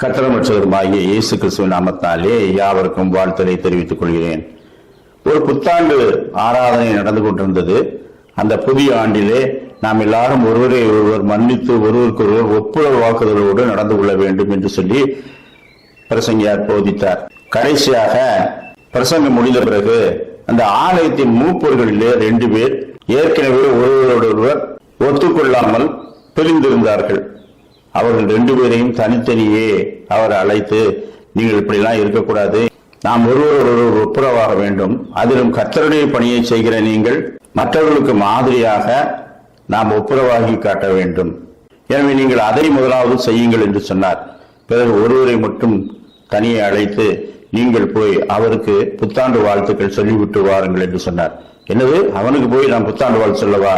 கட்டளமற்றவருமாகிய இயேசு கிறிஸ்துவின் நாமத்தாலே யாவருக்கும் வாழ்த்தலை தெரிவித்துக் கொள்கிறேன். ஒரு புத்தாண்டு ஆராதனை நடந்து கொண்டிருந்தது. அந்த புதிய ஆண்டிலே நாம் எல்லாரும் ஒருவரை ஒருவர் மன்னித்து ஒருவருக்கு ஒருவர் ஒப்புரவு வாக்குதலோடு நடந்து கொள்ள வேண்டும் என்று சொல்லி பிரசங்கியார் போதித்தார். கடைசியாக பிரசங்கம் முடிந்த பிறகு அந்த ஆலயத்தின் மூப்பர்களிலே ரெண்டு பேர் ஏற்கனவே ஒருவரோடொருவர் ஒத்துக்கொள்ளாமல் பிரிந்திருந்தார்கள். அவர்கள் ரெண்டு பேரையும் தனித்தனியே அவர் அழைத்து நீங்கள் இப்படிலாம் இருக்கக்கூடாது. நாம் ஒருவர் ஒருவர் ஒப்புரவாக வேண்டும். அதிலும் கத்தருடைய பணியை செய்கிற நீங்கள் மற்றவர்களுக்கு மாதிரியாக நாம் ஒப்புரவாகி காட்ட வேண்டும். எனவே நீங்கள் அதை முதலாவது செய்யுங்கள் என்று சொன்னார். பிறகு ஒருவரை மட்டும் தனியை அழைத்து நீங்கள் போய் அவருக்கு புத்தாண்டு வாழ்த்துக்கள் சொல்லிவிட்டு வாருங்கள் என்று சொன்னார். என்னது? அவனுக்கு போய் நான் புத்தாண்டு வாழ்த்து சொல்லவா?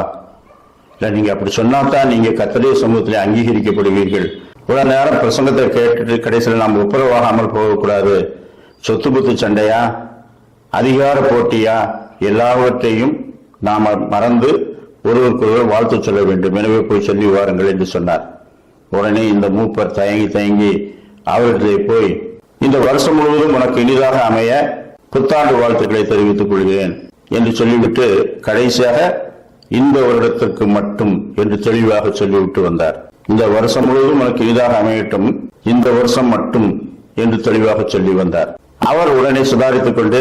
இல்லை நீங்க அப்படி சொன்னாதான் நீங்க கத்தடைய சமூகத்தில் அங்கீகரிக்கப்படுவீர்கள். இவ்வளவு நேரம் பிரசங்கத்தை கேட்டுட்டு கடைசியில் நாம் ஒப்புரவாகாமல் போகக்கூடாது. சொத்து புத்து சண்டையா? அதிகார போட்டியா? எல்லாவற்றையும் நாம் மறந்து ஒருவருக்கொருவர் வாழ்த்து சொல்ல வேண்டும். எனவே போய் சொல்லி வாருங்கள் என்று சொன்னார். உடனே இந்த மூப்பர் தயங்கி தயங்கி அவர்களை போய் இந்த வருஷம் முழுவதும் உனக்கு இனிதாக அமைய புத்தாண்டு வாழ்த்துக்களை தெரிவித்துக் கொள்கிறேன் என்று சொல்லிவிட்டு கடைசியாக இந்த வருடத்திற்கு மட்டும் என்று தெளிவாக சொல்லிவிட்டு வந்தார். இந்த வருஷம் முழுவதும் உனக்கு இதாக அமையட்டும். இந்த வருஷம் மட்டும் என்று தெளிவாக சொல்லி வந்தார். அவர் உடனே சுதாரித்துக் கொண்டு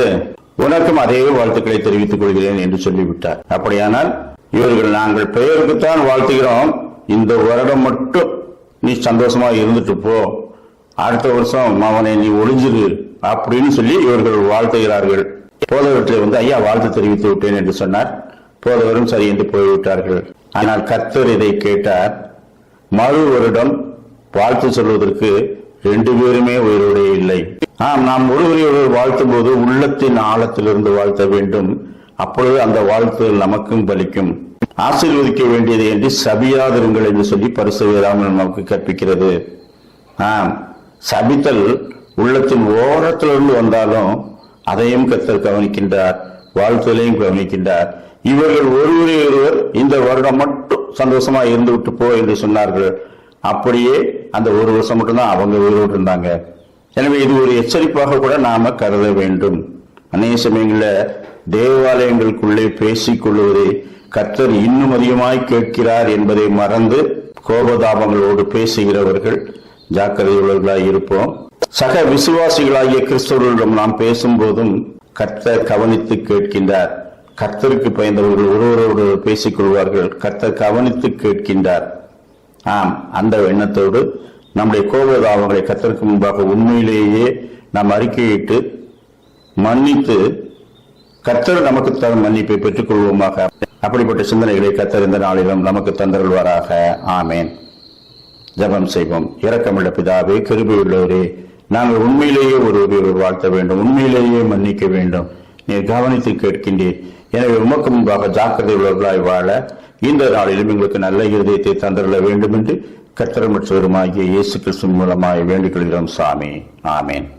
உனக்கும் அதே வாழ்த்துக்களை தெரிவித்துக் கொள்கிறேன் என்று சொல்லிவிட்டார். அப்படியானால் இவர்கள் நாங்கள் பெயருக்குத்தான் வாழ்த்துகிறோம். இந்த வருடம் மட்டும் நீ சந்தோஷமா இருந்துட்டு போ. அடுத்த வருஷம் அவனை நீ ஒளிஞ்சிரு அப்படின்னு சொல்லி இவர்கள் வாழ்த்துகிறார்கள். போதவற்றை வந்து ஐயா வாழ்த்து தெரிவித்து விட்டேன் என்று சொன்னார். போதவரும் சரி என்று போய்விட்டார்கள். ஆனால் கர்த்தர் இதை கேட்டார். மறு வருடம் வாழ்த்து சொல்வதற்கு ரெண்டு பேருமே உயிரோடே இல்லை. ஆம் நாம் ஒருவரை ஒருவர் வாழ்த்தும் போது உள்ளத்தின் ஆழத்திலிருந்து வாழ்த்த வேண்டும். அப்பொழுது அந்த வாழ்த்துதல் நமக்கும் பலிக்கும். ஆசீர்வதிக்க வேண்டியது என்று சபியாதிருங்கள் என்று சொல்லி பரிசு வேதாமல் நமக்கு கற்பிக்கிறது. ஆம் சபித்தல் உள்ளத்தின் ஓரத்திலிருந்து வந்தாலும் அதையும் கத்தர் கவனிக்கின்றார் வாழ்த்துதலையும் கவனிக்கின்றார். இவர்கள் ஒருவரை ஒருவர் இந்த வருடம் மட்டும் சந்தோஷமா இருந்து விட்டு போ என்று சொன்னார்கள். அப்படியே அந்த ஒரு வருஷம் மட்டும்தான் அவங்க உயிரோடு இருந்தாங்க. எனவே இது ஒரு எச்சரிப்பாக கூட நாம கருத வேண்டும். அநேக சமயங்களில் தேவாலயங்களுக்குள்ளே பேசிக்கொள்வதை கர்த்தர் இன்னும் அதிகமாய் கேட்கிறார் என்பதை மறந்து கோபதாபங்களோடு பேசுகிறவர்கள் ஜாக்கிரதையுள்ளவர்களாய் இருப்போம். சக விசுவாசிகளாகிய கிறிஸ்தவர்களிடம் நாம் பேசும்போதும் கர்த்தர் கவனித்து கேட்கின்றார். கர்த்தருக்கு பயந்தவர்கள் ஒருவரோடு பேசிக் கொள்வார்கள் கர்த்தர் கவனித்து கேட்கின்றார். ஆம் அந்த எண்ணத்தோடு நம்முடைய கோபதாபங்களை கர்த்தருக்கு முன்பாக உண்மையிலேயே நாம் அறிக்கையிட்டு மன்னித்து கர்த்தர் நமக்கு தரும் மன்னிப்பை பெற்றுக் கொள்வோமாக அப்படிப்பட்ட சிந்தனைகளை கர்த்தர் இந்த நாளிலும் நமக்கு தந்தருள்வாராக. ஆமேன். ஜெபம் செய்வோம். இரக்கமுள்ள பிதாவே கிருபையுள்ளவரே நாங்கள் உண்மையிலேயே ஒருவரை ஒருவர் வாழ்த்த வேண்டும். உண்மையிலேயே மன்னிக்க வேண்டும். நீர் கவனித்து கேட்கின்றேன் எனவே உமக்கு முன்பாக ஜாக்கிரதை உள்ளவர்களாய் வாழ இந்த நாளிலும் எங்களுக்கு நல்ல இருதயத்தை தந்தருள வேண்டும் என்று கத்திரமற்றவருமாகிய இயேசு கிறிஸ்து மூலமாய் வேண்டிக் கொள்கிறோம் சாமி. ஆமேன்.